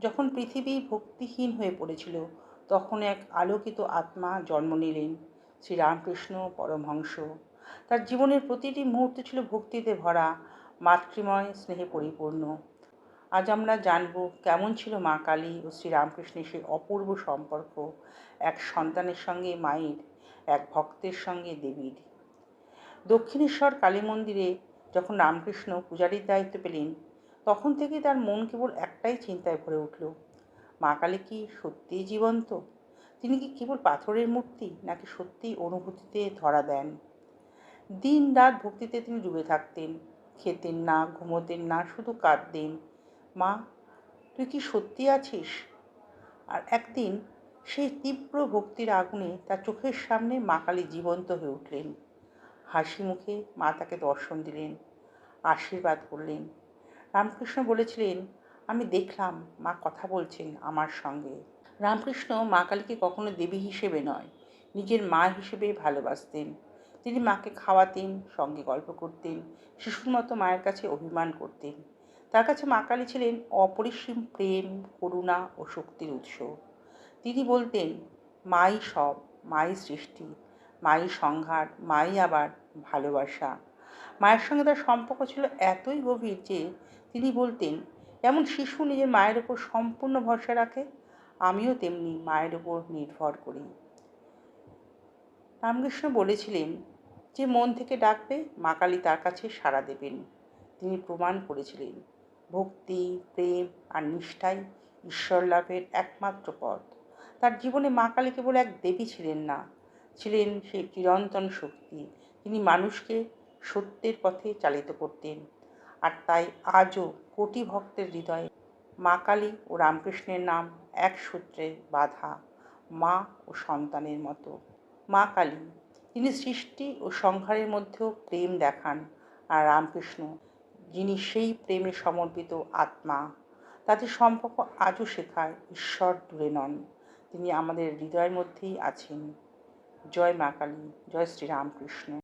যখন পৃথিবী ভক্তিহীন হয়ে পড়েছিল, তখন এক আলোকিত আত্মা জন্ম নিলেন, শ্রীরামকৃষ্ণ পরমহংস। তার জীবনের প্রতিটি মুহূর্ত ছিল ভক্তিতে ভরা, মাতৃময়, স্নেহে পরিপূর্ণ। আজ আমরা জানব কেমন ছিল মা কালী ও শ্রীরামকৃষ্ণের সেই অপূর্ব সম্পর্ক, এক সন্তানের সঙ্গে মায়ের, এক ভক্তের সঙ্গে দেবীর। দক্ষিণেশ্বর কালী মন্দিরে যখন রামকৃষ্ণ পূজারীর দায়িত্ব পেলেন তখন থেকেই তার মন কেবল একটাই চিন্তায় ভরে উঠল। মা কালী কি সত্যিই জীবন্ত? তিনি কি কেবল পাথরের মূর্তি, নাকি সত্যিই অনুভূতিতে ধরা দেন? দিন রাত ভক্তিতে তিনি ডুবে থাকতেন, খেতেন না, ঘুমোতেন না, শুধু কাঁদতেন। মা, তুই কি সত্যি আছিস? আর একদিন সেই তীব্র ভক্তির আগুনে তার চোখের সামনে মা কালী জীবন্ত হয়ে উঠলেন। হাসি মুখে মা তাকে দর্শন দিলেন, আশীর্বাদ করলেন। রামকৃষ্ণ বলেছিলেন, আমি দেখলাম মা কথা বলছেন আমার সঙ্গে। রামকৃষ্ণ মা কালীকে কখনো দেবী হিসেবে নয়, নিজের মা হিসেবে ভালোবাসতেন। তিনি মাকে খাওয়াতেন, সঙ্গে গল্প করতেন, শিশুর মতো মায়ের কাছে অভিমান করতেন। তার কাছে মা কালী ছিলেন অপরিসীম প্রেম, করুণা ও শক্তির উৎস। তিনি বলতেন, মাই সব, মাই সৃষ্টি, মাই সংহার, মাই আবার ভালোবাসা। মায়ের সঙ্গে তার সম্পর্ক ছিল এতই গভীর যে তিনি বলতেন যেমন শিশু নিজের মায়ের ওপর সম্পূর্ণ ভরসা রাখে? আমিও তেমনি মায়ের ওপর নির্ভর করি। রামকৃষ্ণ বলেছিলেন, যে মন থেকে ডাকবে, মা কালী তার কাছে সাড়া দেবেন। তিনি প্রমাণ করেছিলেন, ভক্তি, প্রেম আর নিষ্ঠাই ঈশ্বর লাভের একমাত্র পথ। তার জীবনে মা কালী কেবল এক দেবী ছিলেন না, ছিলেন সেই চিরন্তন শক্তি। তিনি মানুষকে সত্যের পথে চালিত করতেন। আর তাই আজও কোটি ভক্তের হৃদয়ে মা কালী ও রামকৃষ্ণের নাম এক সূত্রে বাধা মা ও সন্তানের মতো। মা কালী তিনি সৃষ্টি ও সংহারের মধ্যেও প্রেম দেখান আর রামকৃষ্ণ, যিনি সেই প্রেমে সমর্পিত আত্মা, তাদের সম্পর্ক আজও শেখায় ঈশ্বর দূরে নন। তিনি আমাদের হৃদয়ের মধ্যেই আছেন। জয় মা কালী, জয় শ্রীরামকৃষ্ণ